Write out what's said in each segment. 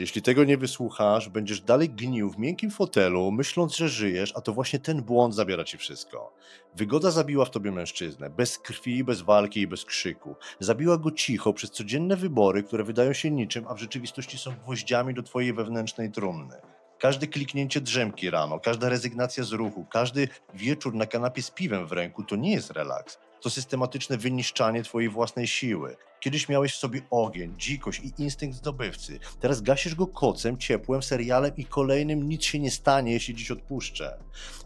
Jeśli tego nie wysłuchasz, będziesz dalej gnił w miękkim fotelu, myśląc, że żyjesz, a to właśnie ten błąd zabiera ci wszystko. Wygoda zabiła w tobie mężczyznę, bez krwi, bez walki i bez krzyku. Zabiła go cicho przez codzienne wybory, które wydają się niczym, a w rzeczywistości są gwoździami do twojej wewnętrznej trumny. Każde kliknięcie drzemki rano, każda rezygnacja z ruchu, każdy wieczór na kanapie z piwem w ręku to nie jest relaks. To systematyczne wyniszczanie twojej własnej siły. Kiedyś miałeś w sobie ogień, dzikość i instynkt zdobywcy. Teraz gasisz go kocem, ciepłem, serialem i kolejnym nic się nie stanie, jeśli dziś odpuszczę.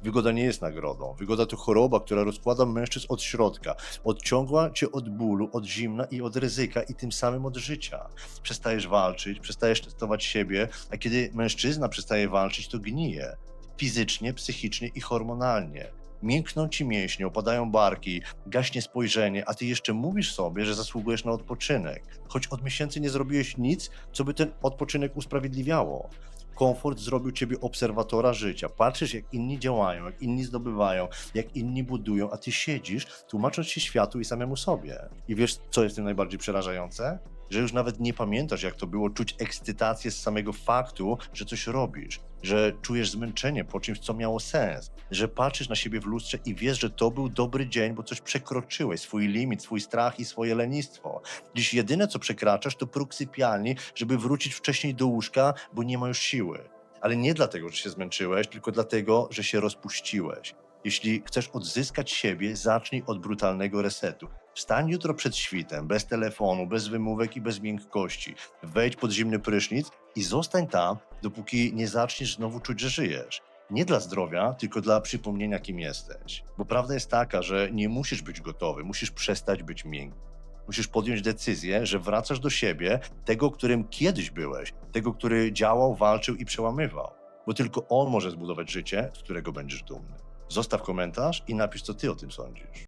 Wygoda nie jest nagrodą. Wygoda to choroba, która rozkłada mężczyzn od środka. Odciągła cię od bólu, od zimna i od ryzyka i tym samym od życia. Przestajesz walczyć, przestajesz testować siebie, a kiedy mężczyzna przestaje walczyć, to gnije. Fizycznie, psychicznie i hormonalnie. Miękną ci mięśnie, opadają barki, gaśnie spojrzenie, a ty jeszcze mówisz sobie, że zasługujesz na odpoczynek. Choć od miesięcy nie zrobiłeś nic, co by ten odpoczynek usprawiedliwiało. Komfort zrobił ciebie obserwatora życia. Patrzysz, jak inni działają, jak inni zdobywają, jak inni budują, a ty siedzisz, tłumacząc się światu i samemu sobie. I wiesz, co jest tym najbardziej przerażające? Że już nawet nie pamiętasz, jak to było czuć ekscytację z samego faktu, że coś robisz, że czujesz zmęczenie po czymś, co miało sens, że patrzysz na siebie w lustrze i wiesz, że to był dobry dzień, bo coś przekroczyłeś, swój limit, swój strach i swoje lenistwo. Dziś jedyne, co przekraczasz, to próg sypialni, żeby wrócić wcześniej do łóżka, bo nie ma już siły. Ale nie dlatego, że się zmęczyłeś, tylko dlatego, że się rozpuściłeś. Jeśli chcesz odzyskać siebie, zacznij od brutalnego resetu. Wstań jutro przed świtem, bez telefonu, bez wymówek i bez miękkości. Wejdź pod zimny prysznic i zostań tam, dopóki nie zaczniesz znowu czuć, że żyjesz. Nie dla zdrowia, tylko dla przypomnienia, kim jesteś. Bo prawda jest taka, że nie musisz być gotowy, musisz przestać być miękki. Musisz podjąć decyzję, że wracasz do siebie, tego, którym kiedyś byłeś, tego, który działał, walczył i przełamywał. Bo tylko on może zbudować życie, z którego będziesz dumny. Zostaw komentarz i napisz, co ty o tym sądzisz.